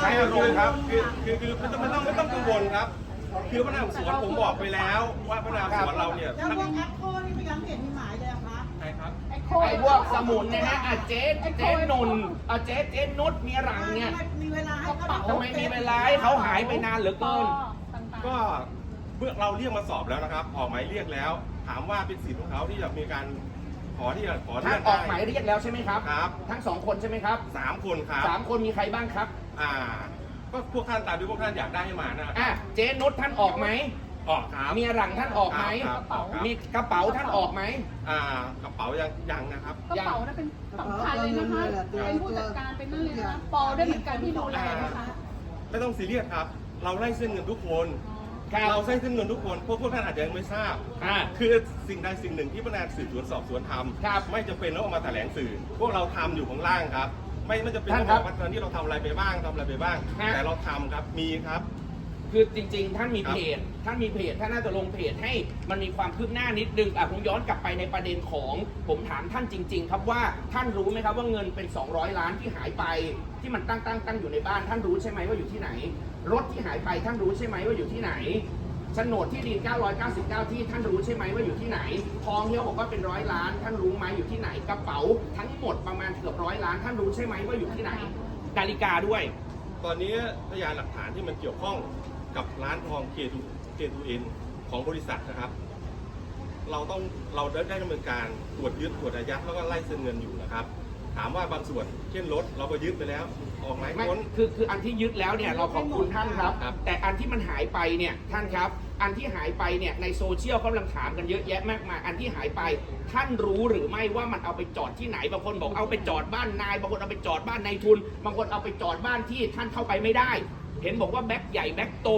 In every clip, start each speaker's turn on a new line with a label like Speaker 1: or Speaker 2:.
Speaker 1: ใช้อารมณ์ครับ
Speaker 2: คือคือคือไม่ต้องไม่ต้องไม่ต้องกังวลครับ คือพนักงานสวนผมบอกไปแล้ว ว่าพนักงานสวนเราเนี่ย
Speaker 3: แล้วพวกแอปโคนี่ไม่ยังไม่เห็นมีหมายเลยเหรอคะ
Speaker 2: ใช่ครับ
Speaker 4: ไอ้
Speaker 1: ไอ้พวกสมุนเนี่ยนะอะเจ๊เจ๊นุนอะเจ๊เจ๊นุชมีหลังเนี่ย
Speaker 3: มีเวลาให้เขา
Speaker 1: ทำไมมีเวลาให้เขาหายไปนานเหลือเกิน
Speaker 2: ก็เมื่อเราเรียกมาสอบแล้วนะครับ ออกหมายเรียกแล้ว ถามว่าเป็นสิทธิ์ของเขาที่จะมีการขอที่จะขอ
Speaker 1: ท่า
Speaker 2: เลื่
Speaker 1: น
Speaker 2: อน
Speaker 1: ออกห
Speaker 2: ได้
Speaker 1: มายเรียกแล้วใช่ไหมครับ
Speaker 2: ครับ
Speaker 1: ทั้งสองคนใช่ไหมครับ
Speaker 2: สามคนครับ
Speaker 1: สามคนมีใครบ้างครับ
Speaker 2: อ่า ก็พวกท่านตามที่พวกท่านอยากได้ให้มานะครับ
Speaker 1: อะเจ๊นุชท่านออกไหม
Speaker 2: ออกครับ
Speaker 1: เมียหลังท่านออกไหม
Speaker 2: ครับครับครับ
Speaker 1: มีกระเป๋าท่านออกไหม
Speaker 2: อ่ากระเป๋ายังยังนะครับ
Speaker 4: กระเป๋านั้นเป็นสำคัญเลยนะคะ เป็นผู้จัดการเป็นนั่นเลยนะคะปอได้วยเหมือนกันที่ดูแลนะคะ
Speaker 2: ไม่ต้องซีเรียสครับ เราไล่เส้นเงินทุกคน
Speaker 1: ครับ
Speaker 2: เราไล่เส้นเงินทุกคนพวกพวกท่านอาจจะยังไม่ทราบ
Speaker 1: อ่า
Speaker 2: คือสิ่งใดสิ่งหนึ่งที่พนักงานสืบสวนสอบสวนท
Speaker 1: ครับำ
Speaker 2: ไม่จำเป็นต้องเอามาแถลงสื่อ พวกเราทำอยู่ข้างล่างครับ ไม่ไม่จำเป็น
Speaker 1: ท่า
Speaker 2: ต้อนง
Speaker 1: ครับบ
Speaker 2: อกว่าตอนนี้เราทำอะไรไปบ้างทำอะไรไปบ้าง
Speaker 1: ฮะ
Speaker 2: แต่เราทำครับมีครับ
Speaker 1: คือจริง ๆ ท่านมี
Speaker 2: ครับ
Speaker 1: เพจ ท่านมีเพจ ท่านน่าจะลงเพจให้มันมีความคืบหน้านิดนึงอะผมย้อนกลับไปในประเด็นของ ผมถามท่านจริง ๆ ครับว่าท่านรู้ไหมครับว่าเงินเป็น 200 ล้านที่หายไป ที่มันตั้งตั้งตั้งอยู่ในบ้าน ท่านรู้ใช่ไหมว่าอยู่ที่ไหน รถที่หายไปท่านรู้ใช่ไหมว่าอยู่ที่ไหนโฉนดที่ดิน 999 ที่ท่านรู้ใช่ไหมว่าอยู่ที่ไหน ทองที่เขาบอกว่าเป็นร้อยล้าน ท่านรู้ไหมอยู่ที่ไหน กระเป๋าทั้ง หมดประมาณเกือบร้อยล้านท่านรู้ใช่ไหมว่าอยู่ที่ไหนนาฬิกาด้วย
Speaker 2: ตอนนี้พยานหลักฐานที่มันเกี่ยวข้องกับร้านทองเคทูเคทูเอ็นของบริษัทนะครับ เราต้องเราได้ได้ดำเนินการตรวจยึดตรวจอายัดแล้วก็ไล่เส้นเงินอยู่นะครับ ถามว่าบางส่วนเช่นรถเราก็ยึดไปแล้ว ออกหมาย
Speaker 1: ไม่
Speaker 2: ค้น
Speaker 1: คือคืออันที่ยึดแล้วเนี่ยเราขอบคุณท่านครับ
Speaker 2: ครับ
Speaker 1: แต่อันที่มันหายไปเนี่ยท่านครับ อันที่หายไปเนี่ยในโซเชียลกำลังถามกันเยอะแยะมากมายอันที่หายไป ท่านรู้หรือไม่ว่ามันเอาไปจอดที่ไหนบางคนบอกเอาไปจอดบ้านนายบางคนเอาไปจอดบ้านนายทุน บางคนเอาไปจอดบ้านที่ท่านเข้าไปไม่ได้ เห็นบอกว่าแบ็คใหญ่แบ็คโต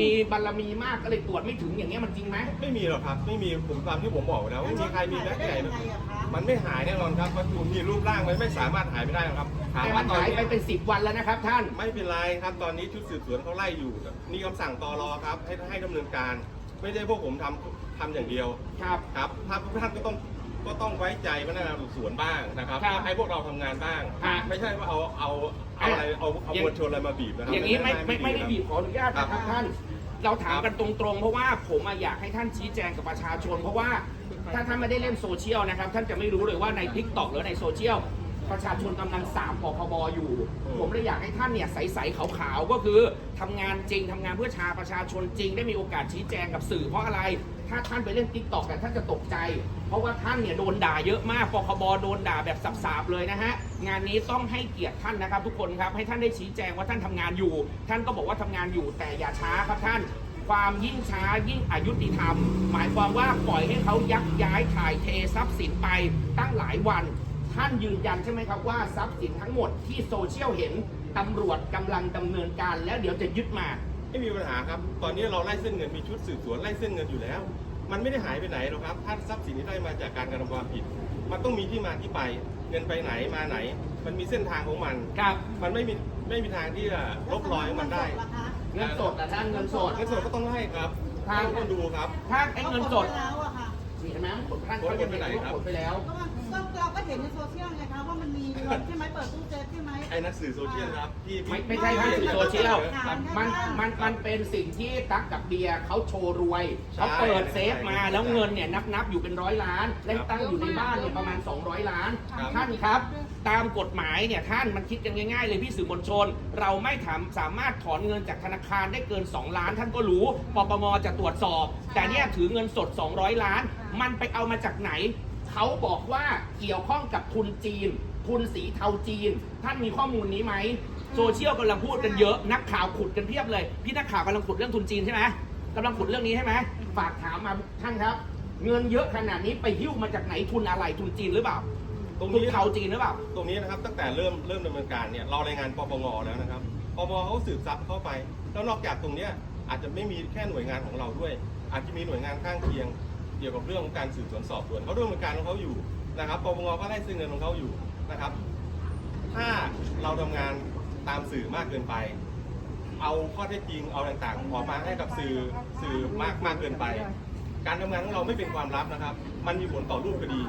Speaker 1: มีบารมีมากก็เลยตรวจไม่ถึงอย่างเงี้ยมันจริงไหม
Speaker 2: ไม่มีหรอกครับไม่มีผมตามที่ผมบอกไปแล้วไม่มีใครมีแบ็คใหญ่
Speaker 3: ได้ยังไงอะคะ
Speaker 2: มันไม่หายแน่นอนครับมันมีรูปร่างมันไม่สามารถหายไปได้หรอกครับถาม
Speaker 1: แต่
Speaker 2: ว่า
Speaker 1: มัน
Speaker 2: ตอน
Speaker 1: หาย
Speaker 2: นี้
Speaker 1: ไปเป็นสิบวันแล้วนะครับท่าน
Speaker 2: ไม่เป็นไรครับ ตอนนี้ชุดสืบสวนเขาไล่อยู่มีคำสั่งตอรอครับให้ให้ดำเนินการ ไม่ได้พวกผมทำทำอย่างเดียว
Speaker 1: ครับ
Speaker 2: ครับท่านท่านก็ต้อง ก็ต้องไว้ใจพนักงานสอบสวนบ้างนะครับ
Speaker 1: ครับ
Speaker 2: ให้พวกเราทำงานบ้าง
Speaker 1: ฮะ
Speaker 2: ไม่ใช่ว่าเอาเอาเอาอะไรเอาเอา
Speaker 1: อย่าง
Speaker 2: มวลชนอะไรมาบีบนะครับ
Speaker 1: อย่างนี้ไม่ไม่ไม่ได้
Speaker 2: ครับ
Speaker 1: บีบขออนุญาตนะค
Speaker 2: ครั
Speaker 1: รับบท่าน เราถามกันตรงๆ เพราะว่าผมอะอยากให้ท่านชี้แจงกับประชาชน เพราะว่าถ้าท่านไม่ได้เล่นโซเชียลนะครับ ท่านจะไม่รู้เลยว่าใน t ิ k t o k หรือในโซเชียล ประชาชนกำลังสามปคบอยู่
Speaker 2: อืม
Speaker 1: ผมเลยอยากให้ท่านเนี่ยใสๆขาวๆก็คือทำงานจริงทำงานเพื่อชาประชาชนจริง ได้มีโอกาสชี้แจงกับสื่อเพราะอะไร ถ้าท่านไปเล่น t ิ k t o k แต่ยท่านจะตกใจ เพราะว่าท่านเนี่ยโดนด่าเยอะมากปคบโดนด่าแบบสับๆเลยนะฮะงานนี้ต้องให้เกียรติท่านนะครับ ทุกคนครับให้ท่านได้ชี้แจงว่าท่านทำงานอยู่ ท่านก็บอกว่าทำงานอยู่แต่อย่าช้าครับท่านความยิ่งช้ายิ่งอายุติธรรม หมายความว่าปล่อยให้เขายักย้ายถ่ายเททรัพย์สินไปตั้งหลายวัน ท่านยืนยันใช่ไหมครับว่าทรัพย์สินทั้งหมดที่โซเชียลเห็นตำรวจกำลังดำเนินการแล้วเดี๋ยวจะยึดมา
Speaker 2: ไม่มีปัญหาครับ ตอนนี้เราไล่เส้นเงินมีชุดสืบสวนไล่เส้นเงินอยู่แล้ว มันไม่ได้หายไปไหนหรอกครับถ้าทรัพย์สินที่ได้มาจากการกระทำความผิด มันต้องมีที่มาที่ไป เงินไปไหนมาไหน มันมีเส้นทางของมัน
Speaker 1: ครับ
Speaker 2: มันไม่มีไม่มีทางที่จะลบรอยของมันได้
Speaker 1: เงินสดนะท่านเงินสด
Speaker 2: เงินสดก็ต้องไล่ครับ
Speaker 1: ทาง
Speaker 2: ต้องดูครับ
Speaker 1: ถ้าไอ้เงินสด
Speaker 3: แล้วอะค่ะ
Speaker 1: นี่เห็นไหมผลท่าน
Speaker 2: ผล
Speaker 1: เขาจะ
Speaker 2: ไปไหนครับ
Speaker 1: ผลไปแล้ว
Speaker 3: ก็มัน ก็เราก็เห็นในโซเชียลไงคะว่ามันมีเงินใช่ไหมเปิดตู้เซฟใช่ไหม
Speaker 2: ไอ้นักสื่อโซเชียลครับที่
Speaker 1: ไม่ไม่ใช่ท่านสื่อโซเชียล
Speaker 3: ครับ
Speaker 1: มันมันมันเป็นสิ่งที่ตั๊กกับเบียร์เขาโชว์รวย
Speaker 2: ใช่
Speaker 1: เขาเปิดเซฟมา
Speaker 2: ใช่
Speaker 1: แล้วเงินเนี่ยนับนับอยู่เป็นร้อยล้านและ
Speaker 2: ครับ
Speaker 1: ตั้งอยู่ในบ้านเนี่ยประมาณ 200 ล้าน
Speaker 2: ครับ
Speaker 1: ท่านครับ ตามกฎหมายเนี่ยท่านมันคิดกันง่ายๆเลยพี่สื่อมวลชน เราไม่ถามสามารถถอนเงินจากธนาคารได้เกิน 2 ล้าน ท่านก็รู้ปปมจะตรวจสอบ แต่เนี่ยถือเงินสด 200 ล้าน มันไปเอามาจากไหน เขาบอกว่าเกี่ยวข้องกับทุนจีน ทุนสีเทาจีน ท่านมีข้อมูลนี้ไหมโซเชียลกำลังพูดกันเยอะนักข่าวขุดกันเพียบเลย พี่นักข่าวกำลังขุดเรื่องทุนจีนใช่ไหมกำลังขุดเรื่องนี้ใช่ไหมฝากถามมาท่านครับ เงินเยอะขนาดนี้ไปหิ้วมาจากไหนทุนอะไรทุนจีนหรือเปล่า
Speaker 2: ตรง
Speaker 1: ทุน
Speaker 2: นี้
Speaker 1: เทาจีนหรือเปล่า
Speaker 2: ตรงนี้นะครับตั้งแต่เริ่มเริ่มดำเนินการเนี่ยเรารายงานปปงแล้วนะครับปปงเขาสืบทรัพย์เข้าไป แล้วนอกจากตรงเนี้ยอาจจะไม่มีแค่หน่วยงานของเราด้วย อาจจะมีหน่วยงานข้างเคียง เกี่ยวกับเรื่องของการสืบสวนสอบสวนเขาดำเนินการของเขาอยู่นะครับปปงก็ไล่ซื้อเงินของเขาอยู่นะครับ ถ้าเราทำงานตามสื่อมากเกินไป เอาข้อเท็จจริงเอาต่างๆออกมาให้กับสื่อสื่อมากมากเกินไป การทำงานของเราไม่เป็นความลับนะครับ มันมีผลต่อรูปคดี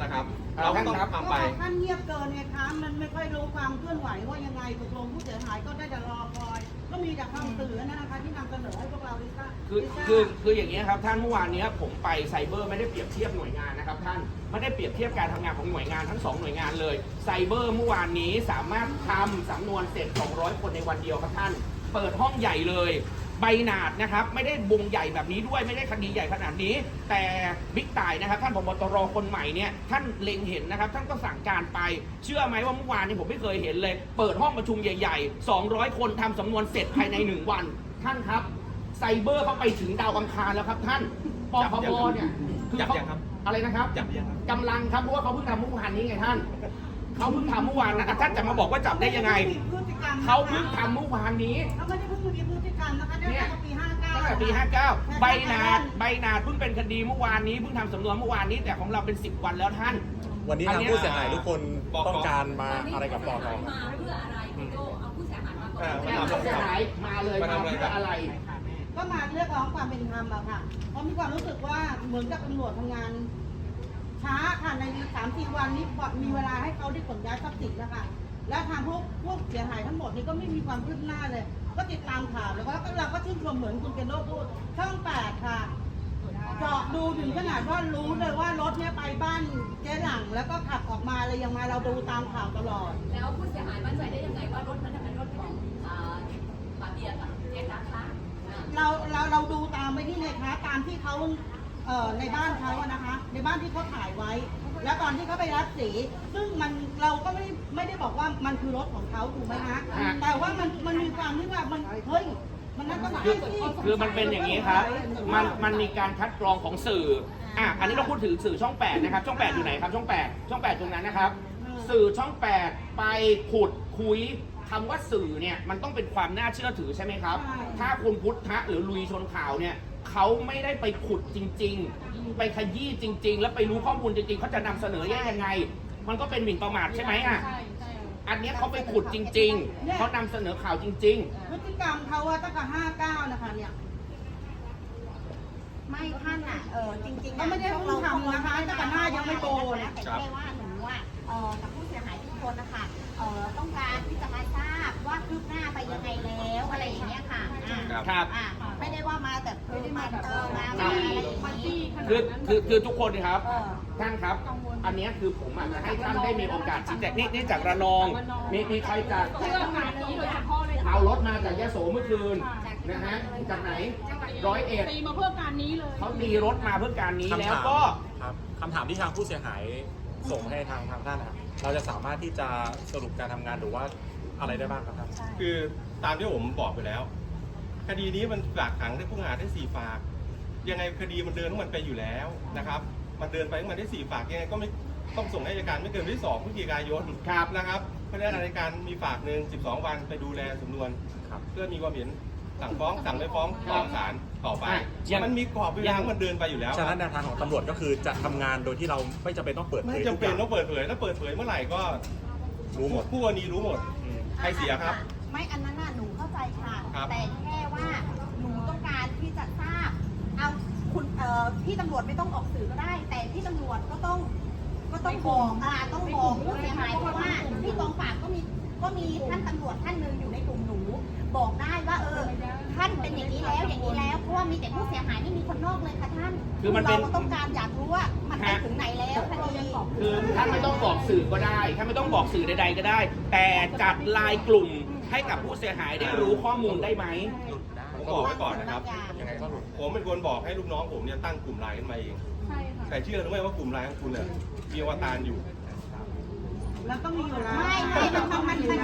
Speaker 2: นะครับ
Speaker 1: ครับ
Speaker 2: เราก็ต้อง
Speaker 1: ครับ
Speaker 2: ทำไป
Speaker 3: ก็ท่านเงียบเกินไงคะมันไม่ค่อยรู้ความเคลื่อนไหวว่ายังไงตกลงผู้เสียหายก็ได้แต่รอคอย ก็มีแต่คำสื่อนะคะที่นำเสนอให้พวกเราได้ทราบ
Speaker 1: คือ
Speaker 3: ได้ทราบ
Speaker 1: คือคืออย่างนี้ยครับท่านเมื่อวานเนี้ยผมไปไซเบอร์ไม่ได้เปรียบเทียบหน่วยงานนะครับท่านไม่ได้เปรียบเทียบการทำงานของหน่วยงานทั้งสองหน่วยงานเลยไซเบอร์เมื่อวานนี้สามารถทำสำนวนเสร็จ 200 คนในวันเดียวครับท่าน เปิดห้องใหญ่เลย ใบหนาดนะครับไม่ได้วงใหญ่แบบนี้ด้วยไม่ได้คดีใหญ่ขนาดนี้ แต่บิ๊กต่ายนะครับท่านผบตรคนใหม่เนี่ยท่านเล็งเห็นนะครับ ท่านก็สั่งการไป เชื่อไหมว่าเมื่อวานนี้ผมไม่เคยเห็นเลย เปิดห้องประชุมใหญ่ๆ 200 คนทำสำนวนเสร็จภายในหนึ่งวัน ท่านครับไซเบอร์เขาไปถึงดาวอังคารแล้วครับท่านปคบเนี่ยคือ
Speaker 2: จับ
Speaker 1: เขา
Speaker 2: ยังครับ
Speaker 1: อะไรนะครับ
Speaker 2: จับยังครับ
Speaker 1: กำลังครับเพราะว่าเขาเพิ่งทำเมื่อวานนี้ไงท่านเขาเพิ่งทำเมื่อวานนะท่านจะมาบอกว่าจับได้ยังไง
Speaker 3: พฤติกรรมนะคะ
Speaker 1: เขาเพิ่งทำเมื่อวานนี้
Speaker 3: เขาไม่ได้เพิ่งมีพฤติกรรมนะคะ ได้ตั้งแต่ปี59
Speaker 1: ตั้งแต่ปี59 ใบหนาดใบหนาดเพิ่งเป็นคดีเมื่อวานนี้เพิ่งทำสำนวนเมื่อวานนี้แต่ของเราเป็น 10 วันแล้วท่าน
Speaker 5: วันนี้
Speaker 1: อัน
Speaker 5: ทาง
Speaker 1: เนี้ย
Speaker 5: ผู้เสียหายทุกคน
Speaker 2: บอก
Speaker 5: ต้องการมาอะไรกับปอท
Speaker 6: มาเพื่ออะไรพี่โจเอาผู้เสียหายมาก่อน
Speaker 2: อ่า
Speaker 1: ไม่เอาผู้เสียหายมาเลย
Speaker 2: มา
Speaker 1: มา
Speaker 2: ทำอะไร
Speaker 1: เพื่
Speaker 2: ครั
Speaker 1: อบอะไร
Speaker 3: ก็มาเรียกร้องความเป็นธรรมอะค่ะ เพราะมีความรู้สึกว่าเหมือนกับตำรวจทำงาน ช้าค่ะในสามสี่วันนี้มีเวลาให้เขาได้ขนย้ายทรัพย์สินแล้วค่ะและทางพวกพวกเสียหายทั้งหมดนี้ก็ไม่มีความคืบหน้าเลย ก็ติดตามข่าวแล้วก็เราก็ชื่นชมเหมือนคุณเกนโดพูดช่องแปดค่ะเจาะดูถึงขนาดว่ารู้เลยว่ารถเนี่ยไปบ้านเจ๊หลัง แล้วก็ขับออกมาอะไรยังไงเราดูตามข่าวตลอด
Speaker 6: แล้วผู้เสียหายมั่นใจได้ยังไงว่ารถนั้นเป็นรถของอ่าปาเบียกับเจ๊ดักคะอ่า
Speaker 3: เราเราเราดูตามไปที่เลยคะตามที่เขาเอ่อในบ้านเขาอะนะคะ ในบ้านที่เขาถ่ายไว้ แล้วตอนที่เขาไปรับสี ซึ่งมันเราก็ไม่ได้ไม่ได้บอกว่ามันคือรถของเขาถูกไหมคะ
Speaker 1: ฮะ
Speaker 3: แต่ว่ามันมันมีความที่ว่ามันเฮ้ยมันน่าจะใช่ที่
Speaker 1: คือมันเป็นอย่างนี้ครับ มันมันมีการคัดกรองของสื่อ อะ อันนี้เราพูดถึงสื่อช่อง8นะครับ ช่อง 8 อยู่ไหนครับ ช่อง 8 ช่อง 8 ตรงนั้นนะครับ สื่อช่อง 8 ไปขุดคุยคำว่าสื่อเนี่ย มันต้องเป็นความน่าเชื่อถือใช่ไหมครับ ถ้าคุณพุทธะหรือลุยชนข่าวเนี่ย เขาไม่ได้ไปขุดจริง ๆ ไปขยี้จริง ๆ แล้วไปรู้ข้อมูลจริงๆเขาจะนำเสนอแยกยังไง มันก็เป็นหมิ่นประมาทใช่ไหมอะ
Speaker 4: ใช่ใช่
Speaker 1: อันเนี้ยเขาไปขุดจริง ๆเขานำเสนอข่าวจริง ๆ
Speaker 3: พฤติกรรมเขาอะตั้งแต่ห้าเก้านะคะเนี่ย
Speaker 7: ไม่ท่านอะ เออจริงๆ
Speaker 3: ก็ไม่ได้เพิ่งทำนะคะตั้งแต่หน้ายังไม่โตนะ
Speaker 7: แต่แค่ว่าหนูอะเออกับผู้เสียหายทุกคนนะคะเออต้องการที่จะมาทราบ ว่าคืบหน้าไปยังไงแล้วอะไรอย่างเงี้ยค่ะอ่า
Speaker 2: ครับ
Speaker 1: ครับ
Speaker 7: อ่าไม่ได้ว่ามาแบบไม่ได้มาเออมามาอะไรอย่างนี้
Speaker 1: คือคือคือทุกคนนะครับ
Speaker 7: เออ
Speaker 1: ท่านครับ อันเนี้ยคือผมอาจจะให้ท่านได้มีโอกาสชี้แจงนี่นี่จากระนอง มีมีใครจาก
Speaker 4: เรื่องงานนี้โดยเฉพาะเลยค่ะ
Speaker 1: เอารถมาจากยะโสเมื่อคืนนะฮะจากไหนร้อยเอ็ด
Speaker 4: ตีมาเพื่อการนี้เลย
Speaker 1: เขาตีรถมาเพื่อการนี้
Speaker 5: คำ
Speaker 1: แล้ว
Speaker 5: ถาม
Speaker 1: ก็
Speaker 5: ครับคำถามที่ทางผู้เสียหายส่งให้ทางทางท่านนะครับเราจะสามารถที่จะสรุปการทำงานหรือว่า อะไรได้บ้างครับท่าน
Speaker 2: คือตามที่ผมบอกไปแล้ว คดีนี้มันฝากขังได้ผู้ต้องหาได้สี่ฝาก ยังไงคดีมันเดินของมันไปอยู่แล้วนะครับ มันเดินไปของมันได้สี่ฝากยังไงก็ไม่ต้องส่งให้อัยการไม่เกินวันที่สองพฤศจิกายน
Speaker 1: ครับ
Speaker 2: นะครับเพราะฉะนั้นอัยการมีฝากหนึ่ง12วันไปดูแลสำนวน
Speaker 5: ครับ
Speaker 2: เพื่อมีความเห็นสั่งฟ้องสั่งไม่ฟ้องฟ้องศาลต่อไป
Speaker 1: อะยัง
Speaker 2: มันมีกรอบเวลาของมันเดินไปอยู่แล้ว
Speaker 5: ฉะนั้นแนวทางของตำรวจก็คือจะทำงานโดยที่เราไม่จำเป็นต้องเปิดเผ
Speaker 2: ไม่
Speaker 5: ย
Speaker 2: จำ
Speaker 5: ทุกอ
Speaker 2: เป็น
Speaker 5: ย่าง
Speaker 2: ต้องเปิดเผยถ้าเปิดเผยเมื่อไหร่ก็
Speaker 5: รู้หมด
Speaker 2: ผู้กรณีรู้หมด
Speaker 5: อืม
Speaker 2: ใครเสียครับ
Speaker 7: ไม่อันนั้นน่ะหนูเข้าใจค่ะ
Speaker 2: ครับ
Speaker 7: แต่แค่ว่าหนูต้องการที่จะทราบ เอาคุณเอ่อพี่ตำรวจไม่ต้องออกสื่อก็ได้ แต่พี่ตำรวจก็ต้อง ก็ต้องบอกอ่าต้องบอกผู้เสียหายเพราะว่าที่กองปราบก็มีก็มีท่านตำรวจท่านหนึ่งอยู่ในกลุ่มหนู บอกได้ว่าเออ ท่านเป็นอย่างนี้แล้วอย่างนี้แล้วเพราะว่ามีแต่ผู้เสียหายไม่มีคนนอกเลยค่ะท่าน
Speaker 1: คือมันเป็น
Speaker 7: เราต้องการอยากรู้ว่ามันไปถึงไหนแล้วคดี
Speaker 1: คือท่านไม่ต้องบอกสื่อก็ได้ท่านไม่ต้องบอกสื่อใด ๆ ก็ได้ แต่จัดไลายกลุ่มให้กับผู้เสียหายได้รู้ข้อมูลได้ไหม
Speaker 2: ผมบอกไว้ก่อนนะครับ
Speaker 5: ยังไงก็หลุด
Speaker 2: ผมเป็นคนบอกให้ลูกน้องผมเนี่ยตั้งกลุ่มไลน์ขึ้นมาเอง
Speaker 4: ใช่ค่ะ
Speaker 2: แต่เชื่อหรือไม่ว่ากลุ่มไลน์ของคุณเนี่ยมีอวตารอยู่
Speaker 3: แล้วก็มีอยู่แล้ว
Speaker 7: ไม่ไม่มันมันมันมัน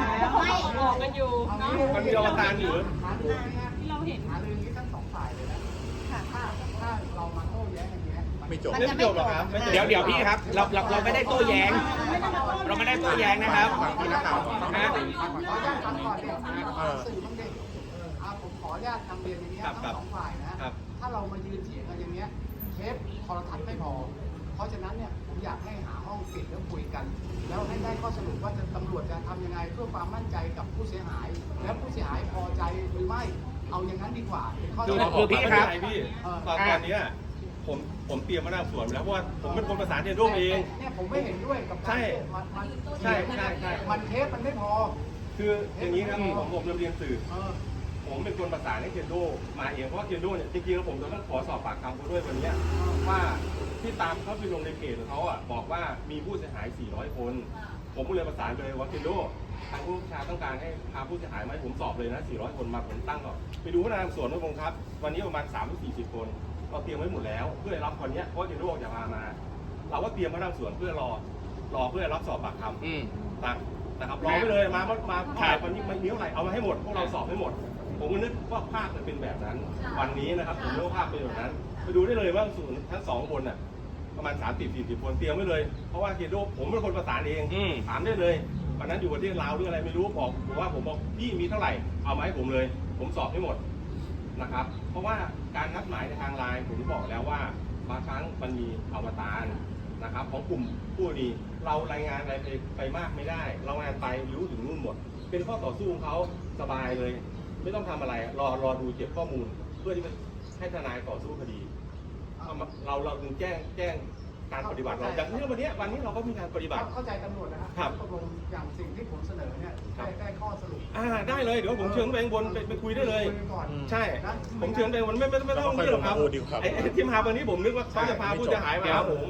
Speaker 7: ไม่
Speaker 4: บอกกันอยู่ เนาะ
Speaker 2: มันมีอวตารอยู่
Speaker 4: ที่เราเห็น
Speaker 5: ไม่จบ
Speaker 2: ไม่จบหรอกครับไม่จบ
Speaker 1: เดี๋ยวเดี๋ยวพี่ครับเราเราเราไม่ได้โต้แย้ง เราไม่ได้โต้แย้งนะครับ
Speaker 5: ฟังพี่นักข่าว
Speaker 1: ฮะ
Speaker 5: เออ
Speaker 8: สื่อบ้างดิอ่าผมขออนุญาตนำเรียนอย่างเงี้ย
Speaker 2: ครับ
Speaker 8: ทั้งสองฝ่ายนะ
Speaker 2: ครับ
Speaker 8: ถ้าเรามายืนเถียงกันอย่างเงี้ยเทปโทรทัศน์ไม่พอ เพราะฉะนั้นเนี่ยผมอยากให้หาห้องปิดแล้วคุยกัน แล้วให้ได้ข้อสรุปว่าจะตำรวจจะทำยังไงเพื่อความมั่นใจกับผู้เสียหาย แล้วผู้เสียหายพอใจหรือไม่ เอาอย่างนั้นดีกว่าเป็นข้อ
Speaker 1: คือ
Speaker 8: สรุป
Speaker 1: คือพี่ครับ
Speaker 2: ไม่เป็นไพี่
Speaker 8: เออ
Speaker 2: ตอนตอนเนี้ยผผมผมเตรียมมาหน้าส่วนแล้วเพราะว่าผมเป็นคนประสานเทนโดเอง
Speaker 8: เนี่ยผมไม่เห็นด้วยกับการ
Speaker 2: ใช่
Speaker 8: มันมัน
Speaker 2: ใช่ใช่ใช่
Speaker 8: มันเทปมันไม่พอ
Speaker 2: คืออย่างนี้ครับผมผมเรียนสื่อ
Speaker 8: เออ
Speaker 2: ผมเป็นคนประสานให้เคนโดมาเองเพราะว่าเคนโดเนี่ยจริงๆแล้วผมจะต้องขอสอบปากคำเขาด้วยวันเนี้ยว่าที่ตามเขาไปลงในเพจของเขาอะบอกว่ามีผู้เสียหาย 400 คน ผมก็เลยประสานไปเลยว่าเคนโด ทางผู้บัญชาต้องการให้พาผู้เสียหายมาให้ผมสอบเลยนะ 400 คนมาผมตั้งก่อนไปดูพนักงานสวนด้วยผมครับ วันนี้ประมาณ 3-40 คนเราเตรียมไว้หมดแล้วเพื่อรับวันเนี้ยเพราะเคนโดจะพามา เราก็เตรียมพนักงานสวนเพื่อรอรอเพื่อรับสอบปากคำ
Speaker 1: อืม
Speaker 2: ตั้งนะครับรอไปเลยมามามาถ่ายวันนี้มันมีเท่าไหร่เอามาให้หมดพวกเราสอบให้หมด ผมก็นึกว่าภาพมันเป็นแบบนั้น วันนี้นะครับผมนึกว่าภาพเป็นแบบนั้น ไปดูได้เลยว่าศูนย์ทั้งสองคนน่ะประมาณ 3 0 4 0 คนเตรียมไว้เลยเพราะว่าเคนโดผมเป็นคนประสานเอง
Speaker 1: อืม
Speaker 2: ถามได้เลย วันนั้นอยู่ประเทศลาวหรืออะไรไม่รู้บอกผมว่าผมบอกพี่มีเท่าไหร่เอามาให้ผมเลย ผมสอบให้หมดนะครับ เพราะว่าการนัดหมายในทางไลน์ผมบอกแล้วว่าบางครั้งมันมีอวตารนะครับ ของกลุ่มผู้ดีเรารายงานอะไรไปไปมากไม่ได้ เรารายงานไปรู้ถึงนู่นหมด เป็นข้อต่อสู้ของเขาสบายเลย ไม่ต้องทำอะไรรอรอดูเก็บข้อมูล เพื่อที่จะให้ทนายต่อสู้คดีเอาเราเราถึงแจ้งแจ้ง การปฏิบัติเราอย่างที่วันเนี้ยวันนี้เราก็มีการปฏิบัติ
Speaker 8: เข้าใจตำรวจนะค
Speaker 2: ครั
Speaker 8: รับ ตกลงอย่างสิ่งที่ผมเสนอเนี่ย
Speaker 2: ครับ
Speaker 8: ได้ได้ข้อสรุป
Speaker 2: อ่าได้เลยเดี๋ยวผมเชิญไปข้างบนไปไปคุยได้เลย
Speaker 8: คุกันก่อน
Speaker 2: ใช่
Speaker 8: นะ
Speaker 2: ผมเชิญไปวันไม่ไม่ไม่ต้อง
Speaker 5: แล้วก็ค่อย
Speaker 2: นี่หรอกครับ
Speaker 5: ลงมาพูดดีกว่า
Speaker 2: ไอ้ไอ้ที่มาวันนี้ผมนึกว่าเขาจะพาผู้เสียหายมาหาผม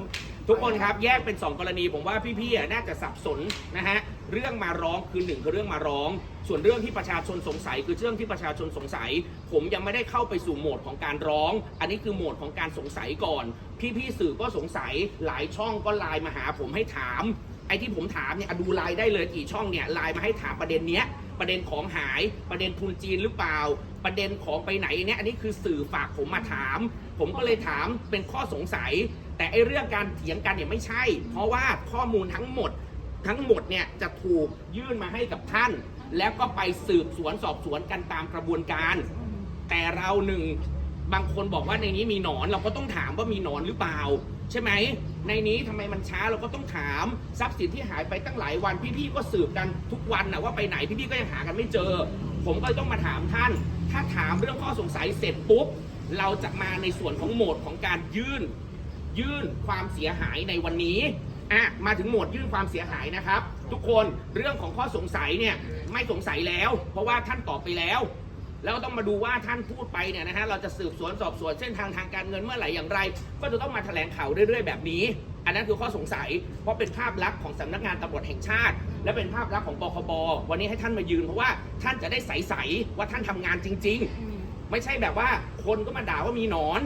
Speaker 1: ทุกคนครับแยกเป็น 2 กรณีผมว่าพี่ๆอะน่าจะสับสนนะฮะ เรื่องมาร้องคือหนึ่งคือเรื่องมาร้อง ส่วนเรื่องที่ประชาชนสงสัย คือเรื่องที่ประชาชนสงสัย ผมยังไม่ได้เข้าไปสู่โหมดของการร้อง อันนี้คือโหมดของการสงสัยก่อน พี่ๆสื่อก็สงสัยหลายช่องก็ไลน์มาหาผมให้ถามไอ้ที่ผมถามเนี่ยดูไลน์ได้เลยกี่ช่องเนี่ยไลน์มาให้ถามประเด็นเนี้ยประเด็นของหายประเด็นทุนจีนหรือเปล่า ประเด็นของไปไหนเนี่ยอันนี้คือสื่อฝากผมมาถาม ผมก็เลยถามเป็นข้อสงสัย แต่ไอ้เรื่องการเถียงกันเนี่ยไม่ใช่ เพราะว่าข้อมูลทั้งหมด ทั้งหมดเนี่ยจะถูกยื่นมาให้กับท่าน แล้วก็ไปสืบสวนสอบสวนกันตามกระบวนการ แต่เราหนึ่งบางคนบอกว่าในนี้มีหนอนเราก็ต้องถามว่ามีหนอนหรือเปล่า ใช่ไหม ในนี้ทำไมมันช้าเราก็ต้องถามทรัพย์สินที่หายไปตั้งหลายวันพี่ๆก็สืบกันทุกวันนะว่าไปไหนพี่ๆก็ยังหากันไม่เจอ ผมก็เลยต้องมาถามท่าน ถ้าถามเรื่องข้อสงสัยเสร็จปุ๊บเราจะมาในส่วนของโหมดของการยื่น ยื่นความเสียหายในวันนี้ อะมาถึงโหมดยื่นความเสียหายนะครับ ทุกคนเรื่องของข้อสงสัยเนี่ยไม่สงสัยแล้ว เพราะว่าท่านตอบไปแล้ว แล้วต้องมาดูว่าท่านพูดไปเนี่ยนะฮะเราจะสืบสวนสอบสวนเส้นทางทางการเงินเมื่อไหร่อย่างไร ก็จะต้องมาแถลงข่าวเรื่อยๆแบบนี้ อันนั้นคือข้อสงสัย เพราะเป็นภาพลักษณ์ของสำนักงานตำรวจแห่งชาติ และเป็นภาพลักษณ์ของปคบวันนี้ให้ท่านมายืนเพราะว่าท่านจะได้ใสๆว่าท่านทำงานจริง ๆ ไม่ใช่แบบว่าคนก็มาด่าว่ามีหนอน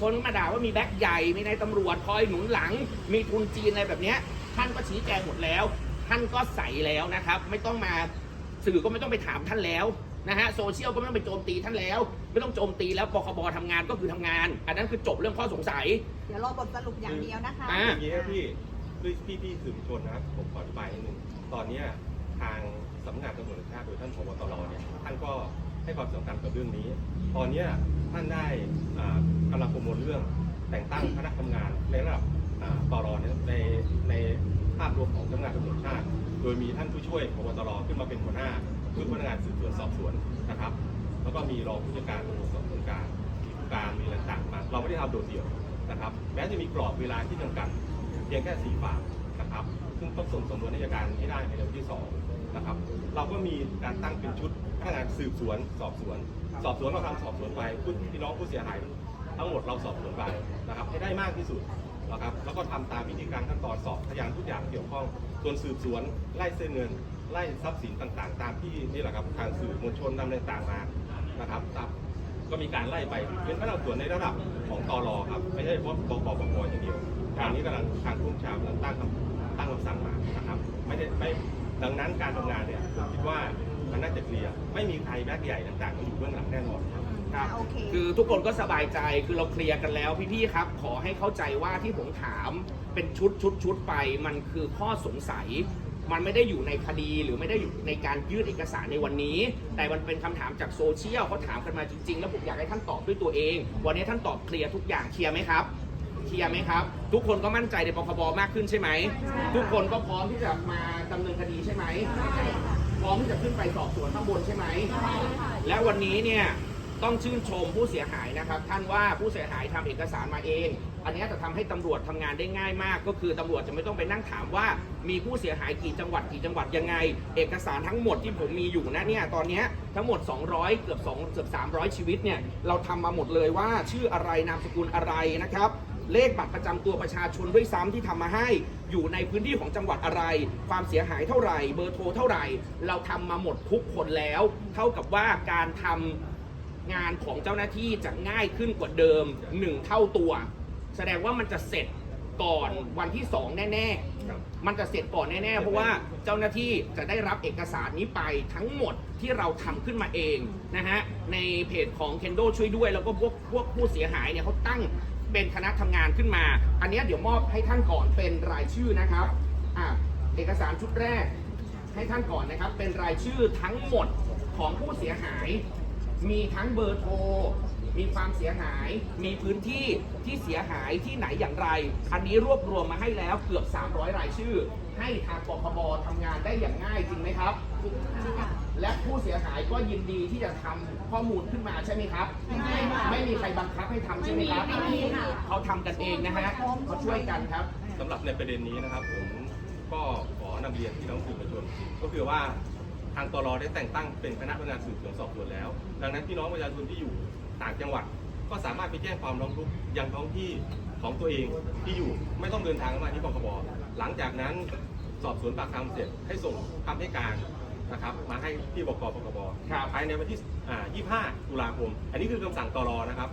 Speaker 1: คนก็มาด่าว่ามีแบ็คใหญ่ มีนายตำรวจคอยหนุนหลัง มีทุนจีนอะไรแบบเนี้ยท่านก็ชี้แจงหมดแล้ว ท่านก็ใสแล้วนะครับ ไม่ต้องมาสื่อก็ไม่ต้องไปถามท่านแล้วนะฮะโซเชียลก็ไม่ต้องไปโจมตีท่านแล้ว ไม่ต้องโจมตีแล้วปคบทำงานก็คือทำงาน อันนั้นคือจบเรื่องข้อสงสัย
Speaker 7: เดี๋ยวรอบทสรุปอย่างเดียวนะคะ
Speaker 1: อ่า
Speaker 2: อย่างนี้ครับพี่พี่พี่พี่สื่อมวลชนนะครับผมขออธิบายนิดนึงตอนเนี้ยทางสำนักงานตำรวจแห่งชาติโดยท่านผบตรเนี่ยท่านก็ให้ความสำคัญกับเรื่องนี้ ตอนเนี้ย ท่านได้อ่ากำลังประมวลเรื่องแต่งตั้งคณะทำงานในระดับอ่าตรเนี่ยในในภาพรวมของสำนักงานตำรวจชาติ โดยมีท่านผู้ช่วยผบตรขึ้นมาเป็นหัวหน้าชุดพนักงานสืบสวนสอบสวนนะครับ แล้วก็มีรองผู้จัดการตำรวจสอบสวนกลางมีผู้การมีต่างๆมาเราไม่ได้ทำโดดเดี่ยวนะครับแม้จะมีกรอบเวลาที่จำกัดเพียงแค่สี่ฝากนะครับ ซึ่งต้องส่งสำนวนอัยการให้ได้ในเดือนที่สองนะครับ เราก็มีการตั้งเป็นชุดพนักงานสืบสวนสอบสวนสอบสวนเราทำสอบสวนไปผู้พี่น้องผู้เสียหายทั้งหมดเราสอบสวนไปนะครับให้ได้มากที่สุดนะครับแล้วก็ทำตามวิธีการขั้นตอนสอบพยานทุกอย่างเกี่ยวข้องส่วนสืบสวนไล่เส้นเงินไล่ทรัพย์สินต่างๆ ตามที่นี่แหละครับทางสื่อมวลชนนำต่างๆมานะครับตามก็มีการไล่ไปเป็นพนักงานสวนในระดับของตรครับไม่ใช่เฉพาะบกปปอย่างเดียวทางนี้กำลังทางผู้บัญชาการตั้งคำตั้งคำสั่งมานะครับไม่ได้ไปดังนั้นการทำงานเนี่ยผมคิดว่า มันน่าจะเคลียร์ไม่มีใครแบ็คใหญ่ต่างๆมาอยู่เบื้องหลังแน่นอนครับ
Speaker 1: ครับ
Speaker 7: โอเค
Speaker 1: คือทุกคนก็สบายใจคือเราเคลียร์กันแล้วพี่ๆครับ ขอให้เข้าใจว่าที่ผมถามเป็นชุดชุดชุดไป มันคือข้อสงสัย มันไม่ได้อยู่ในคดีหรือไม่ได้อยู่ในการยื่นเอกสารในวันนี้ แต่มันเป็นคำถามจากโซเชียลเขาถามกันมาจริงๆ แล้วผมอยากให้ท่านตอบด้วยตัวเอง วันนี้ท่านตอบเคลียร์ทุกอย่างเคลียร์ไหมครับ เคลียร์ไหมครับ ทุกคนก็มั่นใจในปคบมากขึ้นใช่ไหม ทุกคนก็พร้อมที่จะมาดำเนินคดีใช่ไหม พร้อมที่จะขึ้นไปสอบสวนข้างบนใช่ไหม และวันนี้เนี่ยต้องชื่นชมผู้เสียหายนะครับ ท่านว่าผู้เสียหายทำเอกสารมาเอง อันเนี้ยจะทำให้ตำรวจทำงานได้ง่ายมาก ก็คือตำรวจจะไม่ต้องไปนั่งถามว่า มีผู้เสียหายกี่จังหวัดกี่จังหวัดยังไง เอกสารทั้งหมดที่ผมมีอยู่นะเนี่ยตอนเนี้ยทั้งหมด 200 เกือบ2เกือบ300 ชีวิตเนี่ยเราทำมาหมดเลยว่าชื่ออะไรนามสกุลอะไรนะครับ เลขบัตรประจำตัวประชาชนด้วยซ้ำที่ทำมาให้ อยู่ในพื้นที่ของจังหวัดอะไร ความเสียหายเท่าไหร่ เบอร์โทรเท่าไหร่ เราทำมาหมดทุกคนแล้ว เท่ากับว่าการทำงานของเจ้าหน้าที่จะง่ายขึ้นกว่าเดิม 1 เท่าตัว แสดงว่ามันจะเสร็จก่อนวันที่ 2 แน่ ๆ มันจะเสร็จก่อนแน่ๆ เพราะว่าเจ้าหน้าที่จะได้รับเอกสารนี้ไปทั้งหมดที่เราทำขึ้นมาเองนะฮะในเพจของ Kendo ช่วยด้วย แล้วก็พวกพวกผู้เสียหายเนี่ยเขาตั้งเป็นคณะทำงานขึ้นมา อันเนี้ยเดี๋ยวมอบให้ท่านก่อนเป็นรายชื่อนะครับอะเอกสารชุดแรกให้ท่านก่อนนะครับ เป็นรายชื่อทั้งหมดของผู้เสียหาย มีทั้งเบอร์โทร มีความเสียหาย มีพื้นที่ที่เสียหายที่ไหนอย่างไร อันนี้รวบรวมมาให้แล้วเกือบ 300 รายชื่อ ให้ทางปคบทำงานได้อย่างง่ายจริงไหมครับ และผู้เสียหายก็ยินดีที่จะทำข้อมูลขึ้นมาใช่ไหมครับไม่มีใครบังคับให้ทำใช่ไหมครับ
Speaker 6: ไม่มีค่ะ
Speaker 1: เขาทำกันเองนะฮะเขาช่วยกันครับ
Speaker 2: สำหรับในประเด็นนี้นะครับผมก็ขอนำเรียนพี่น้องสื่อมวลชนก็คือว่าทางตรได้แต่งตั้งเป็นคณะพนักงานสืบสวนสอบสวนแล้ว ดังนั้นพี่น้องประชาชนที่อยู่ ต่างจังหวัด ก็สามารถไปแจ้งความร้องทุกข์ยังท้องที่ของตัวเองที่อยู่ไม่ต้องเดินทางมาที่ปคบหลังจากนั้นสอบสวนปากคำเสร็จให้ส่งคำให้การนะครับมาให้ที่บกปคบ
Speaker 1: ครับ
Speaker 2: ภายในวันที่อ่า25 ตุลาคม อันนี้คือคำสั่งตรนะครับ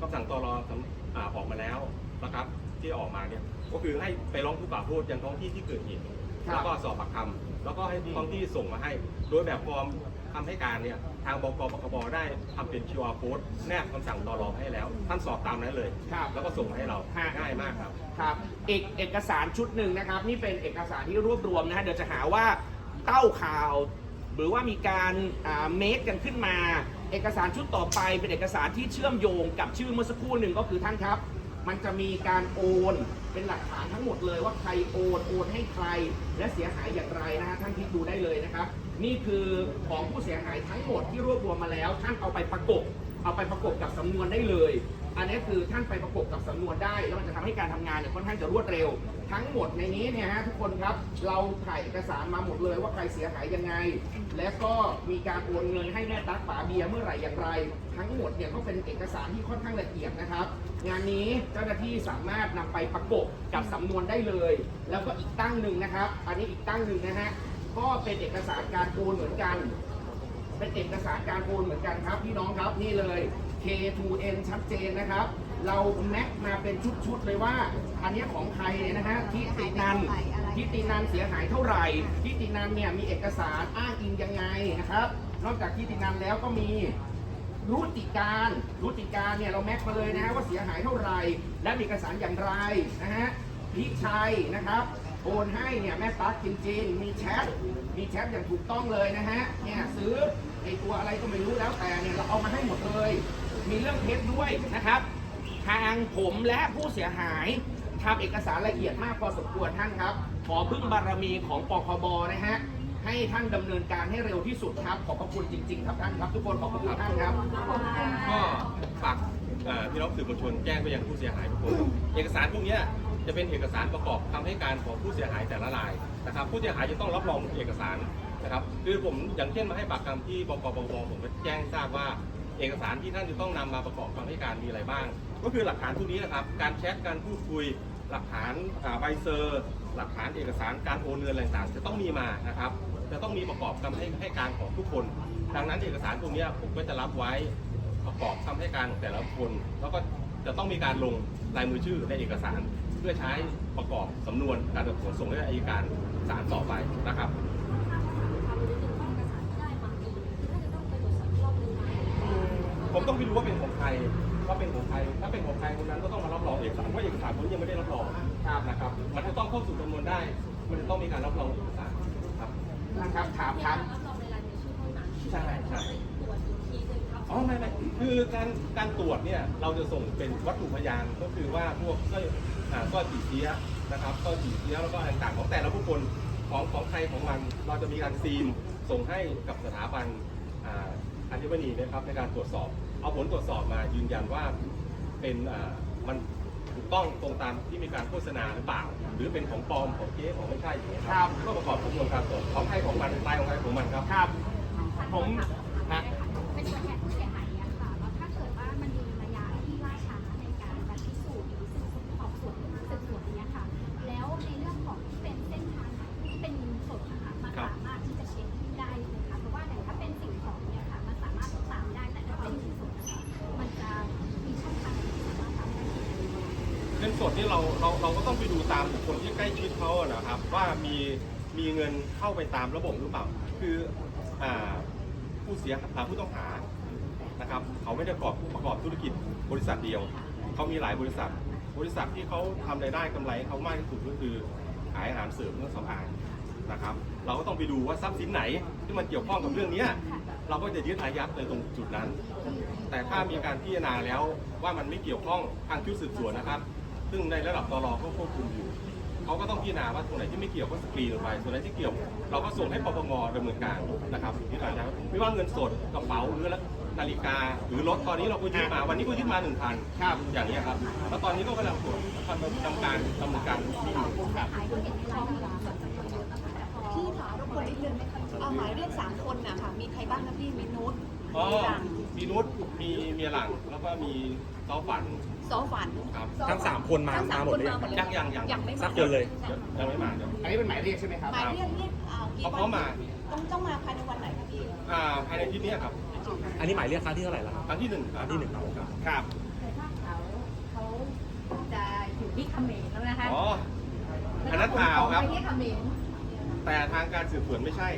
Speaker 2: คำสั่งตรสำอ่าออกมาแล้วนะครับที่ออกมาเนี่ยก็คือให้ไปร้องทุกข์กล่าวโทษยังท้องที่ที่เกิดเหตุ
Speaker 1: ครับ
Speaker 2: แล้วก็สอบปากคำแล้วก็ให้ท้องที่ส่งมาให้ โดยแบบฟอร์มคำให้การเนี่ย ทางบกปคบได้ทำเป็น QR code แนบคำสั่งตรให้แล้ว ท่านสอบตามนั้นเลย
Speaker 1: ครับ
Speaker 2: แล้วก็ส่งมาให้เรา
Speaker 1: ฮะ
Speaker 2: ง่ายมากครับ
Speaker 1: ครับเอกเอกสารชุดหนึ่งนะครับ นี่เป็นเอกสารที่รวบรวมนะฮะเดี๋ยวจะหาว่าเต้าข่าว หรือว่ามีการเมคกันขึ้นมา เอกสารชุดต่อไปเป็นเอกสารที่เชื่อมโยงกับชื่อเมื่อสักครู่หนึ่งก็คือท่านครับ มันจะมีการโอนเป็นหลักฐานทั้งหมดเลยว่าใครโอนโอนให้ใคร และเสียหายอย่างไรนะฮะท่านคลิกดูได้เลยนะครับ นี่คือของผู้เสียหายทั้งหมดที่รวบรวมมาแล้ว ท่านเอาไปประกบเอาไปประกบกับสำนวนได้เลย อันนี้คือท่านไปประกบกับสำนวนได้ แล้วมันจะทำให้การทำงานเนี่ยค่อนข้างจะรวดเร็ว ทั้งหมดในนี้เนี่ยฮะทุกคนครับเราถ่ายเอกสารมาหมดเลยว่าใครเสียหายยังไง และก็มีการโอนเงินให้แม่ตั๊กป๋าเบียร์เมื่อไหร่อย่างไร ทั้งหมดเนี่ยก็เป็นเอกสารที่ค่อนข้างละเอียดนะครับ งานนี้เจ้าหน้าที่สามารถนำไปประกบกับสำนวนได้เลย แล้วก็อีกตั้งหนึ่งนะครับ อันนี้อีกตั้งหนึ่งนะฮะก็เป็นเอกสารการโอนเหมือนกัน เป็นเอกสารการโอนเหมือนกันครับพี่น้องครับนี่เลย K2N ชัดเจนนะครับ เราแม็กมาเป็นชุดๆเลยว่า อันนี้ของใครเนี่ยนะฮะทิตินัน ทิตินันเสียหายเท่าไหร่ทิตินันเนี่ยมีเอกสารอ้างอิงยังไงนะครับ นอกจากทิตินันแล้วก็มีรุติการรุติการเนี่ยเราแม็กมาเลยนะฮะว่าเสียหายเท่าไหร่ และมีเอกสารอย่างไรนะฮะพิชัยนะครับโอนให้เนี่ยแม่ตั๊กจริงๆ มีแชทมีแชทอย่างถูกต้องเลยนะฮะเนี่ยซื้อไอตัวอะไรก็ไม่รู้แล้วแต่เนี่ยเราเอามาให้หมดเลย มีเรื่องเท็จด้วยนะครับ ทางผมและผู้เสียหายทำเอกสารละเอียดมากพอสมควรท่านครับ อพึ่งบารมีของปคบนะฮะให้ท่านดำเนินการให้เร็วที่สุดครับ ขอบพระคุณจริง ๆ ครับท่านครับ ทุกคนขอบพระคุณท่านครับ
Speaker 2: ก็ฝากเอ่อพี่น้องสื่อมวลชนแจ้งไปยังผู้เสียหายทุกคนเอกสารพวกเนี้ยจะเป็นเอกสารประกอบคำให้การของผู้เสียหายแต่ละรายนะครับ ผู้เสียหายจะต้องรับรองเอกสารนะครับคือผมอย่างเช่นมาให้ปากคำที่บกปปผมก็แจ้งทราบว่า เอกสารที่ท่านจะต้องนำมาประกอบคำให้การมีอะไรบ้าง ก็คือหลักฐานพวกนี้นะครับ การแชทการพูดคุยหลักฐานอ่าใบเซอร์ หลักฐานเอกสารการโอนเงินอะไรต่างๆจะต้องมีมานะครับ จะต้องมีประกอบคำให้ให้การของทุกคน ดังนั้นเอกสารพวกนี้ผมก็จะรับไว้ประกอบคำให้การของแต่ละคน แล้วก็จะต้องมีการลงลายมือชื่อในเอกสาร เพื่อใช้ประกอบสำนวนการสอบสวนส่งให้อัยการศาลต่อไปนะครับผมต้องไปดูว่าเป็นของใครว่าเป็นของใครถ้าเป็นของใครคนนั้นก็ต้องมารับรองเอกสารเพราเอกสารผมยังไม่ได้รับรอง ครับนะครับ มันจะต้องเข้าสู่จำนวนได้ มันจะต้องมีการรับรองเอกสารครับ
Speaker 1: นะครับถามถาม
Speaker 2: ใช่ใช่อ๋อไม่ไม่คือการการตรวจเนี่ยเราจะส่งเป็นวัตถุพยานก็คือว่าพวกก็อ่าก็จีเสียนะครับก็จีเสียแล้วก็อะไรต่างๆของแต่ละบุคคลของของใครของมัน เราจะมีการซีนส่งให้กับสถาบันอ่าอัญมณีนะครับในการตรวจสอบ เอาผลตรวจสอบมายืนยันว่าเป็นอ่ามัน ถูกต้องตรงตามที่มีการโฆษณาหรือเปล่า หรือเป็นของปลอมของเก๊ของไม่ใช่อย่างเงี้ย
Speaker 9: ครับ
Speaker 2: ก็ประกอบกระบวนการสอบของใครของมันตายของใครของมันครับ
Speaker 9: ครับ ผมฮะ
Speaker 10: เข้าไปตามระ
Speaker 2: บบหรือเปล่า คืออผู้เสียอ่าผู้ต้องหานะครับเขาไม่ได้ประกอบประกอบธุรกิจบริษัทเดียว เขามีหลายบริษัท บริษัทที่เขาทำรายได้กำไรเขามากที่สุดก็คือขายอาหารเสริมเครื่องสำอางนะครับ เราก็ต้องไปดูว่าทรัพย์สินไหนที่มันเกี่ยวข้องกับเรื่องนี้เราก็จะยึดอายัดในตรงจุดนั้น แต่ถ้ามีการพิจารณาแล้วว่ามันไม่เกี่ยวข้องทางชุดสืบสวนนะครับ ซึ่งในระดับตรก็ควบคุมอยู่ เขาก็ต้องพิจารณาว่าตรงไหนที่ไม่เกี่ยวก็สกรีนออกไป ส่วนไหนที่เกี่ยว เราก็ส่งให้ปปงดำเนินการนะครับที่หลังจากไม่ว่าเงินสดกระเป๋าหรือนาฬิกา หรือรถตอนนี้เราก็ยึดมาวันนี้ก็ยึดมาหนึ่งพัน
Speaker 9: ครับ
Speaker 2: อย่างนี้ยครับแล้วตอนนี้ก็กำลังตรวจทำการดำเนินการนี่อยู่ครับ
Speaker 11: พี่ถามรบกวนนิดนึงเอาหมายเรียกสามคนน่ะค่ะมีใครบ้างนะพี่มีนุช
Speaker 2: อ๋อ
Speaker 11: มีหลัง
Speaker 2: มีนุชมีเมียหลังแล้วก็มีเต้าฝัน
Speaker 11: ซอฝัน
Speaker 2: ครับ
Speaker 5: ทั้งสามคนมา
Speaker 11: ทั้งสาม
Speaker 5: มาหม
Speaker 11: ค
Speaker 5: ด
Speaker 11: น
Speaker 5: เลย
Speaker 11: มาหมดเลย
Speaker 2: ยังยังยัง
Speaker 11: ยังไม่
Speaker 5: สั
Speaker 11: มาก
Speaker 5: คนเลย
Speaker 2: ยังไม่มาเดี๋ยว
Speaker 9: อันนี้เป็นหมายเรียกใช่ไหมครับ
Speaker 11: หมายเรียกนี่อ่ากี่
Speaker 2: เขา
Speaker 11: วั
Speaker 2: เขามา
Speaker 11: ต้องต้องมาภายในวันไหนคะพี่
Speaker 2: อ่าภายในที่นี้ครับ
Speaker 5: อันนี้หมายเรียกครั้งที่เท่าไหร่แล้วครับ
Speaker 2: ครั้งที่หนึ่ง
Speaker 5: ครั้งที่หนึ่งครับ
Speaker 9: ครับ
Speaker 4: แต่ถ้าเขาเขาจะอยู่ที่เขมรแล้วนะคะ
Speaker 2: อ๋อ อันนั้นข่าวครับ
Speaker 4: ไปที่เขมร
Speaker 2: แต่ทางการสืบสวนไม่ใช่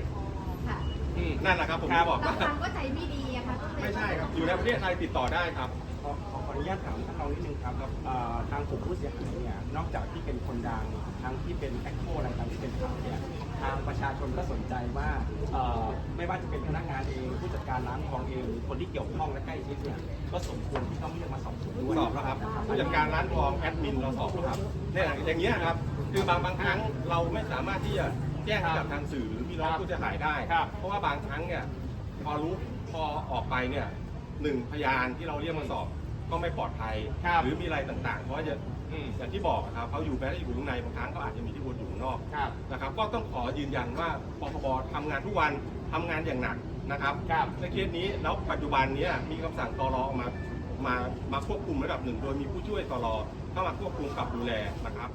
Speaker 4: ค่ะ
Speaker 9: อืม
Speaker 2: นั่นแหละครับผม
Speaker 9: ครั
Speaker 2: จะ
Speaker 9: บ
Speaker 2: บอก
Speaker 4: เรา
Speaker 2: ว่า
Speaker 4: ฟังก็ใจไม่ดีอะค่ะก็เลย
Speaker 2: ไม่ใช่ครับ อยู่ในประเทศไทยติดต่อได้ครับ
Speaker 12: ขอขอขออนุญาตถาม เขานิดนึงครับเอ่อทางกลุ่มผู้เสียหายเนี่ยนอกจากที่เป็นคนดังทั้งที่เป็นแอคโคอะไรต่างที่เป็นข่าวเนี่ยทางประชาชนก็สนใจว่าเอ่อไม่ว่าจะเป็นพนักงานเองผู้จัดการร้านทองเองหรือคนที่เกี่ยวข้องและใกล้ชิดเนี่ยก็สมควรที่ต้องเรียกมาสอบสวนด้วย
Speaker 2: สอบแล้วครับผู้จัดการร้านทองแอดมินเราสอบแล้วครับเนี่ยอย่างเงี้ยครับคือบางบางครั้งเราไม่สามารถที่จะแจ้งให้กับทางสื่อหรือพี่น้องผู้เสียหายได้
Speaker 9: ครับ
Speaker 2: เพราะว่าบางครั้งเนี่ยพอรู้พอออกไปเนี่ยหนึ่งพยานที่เราเรียกมาสอบ ก็ไม่ปลอดภัย
Speaker 9: ครับ
Speaker 2: หรือมีอะไรต่างๆ เพราะว่าจะ
Speaker 9: อืม
Speaker 2: อย่างที่บอกอะครับเขาอยู่แม้จะอยู่ข้างในบางครั้งก็อาจจะมีที่บนอยู่ข้างนอก
Speaker 9: ครับ
Speaker 2: นะครับก็ต้องขอยืนยันว่าปคบทำงานทุกวันทำงานอย่างหนักนะครับ
Speaker 9: ครับ
Speaker 2: ในเคสนี้แล้วปัจจุบันเนี้มีคำสั่งตรออกมามามาควบคุมระดับหนึ่งโดยมีผู้ช่วยตรเข้ามาควบคุมกับดูแลนะครับ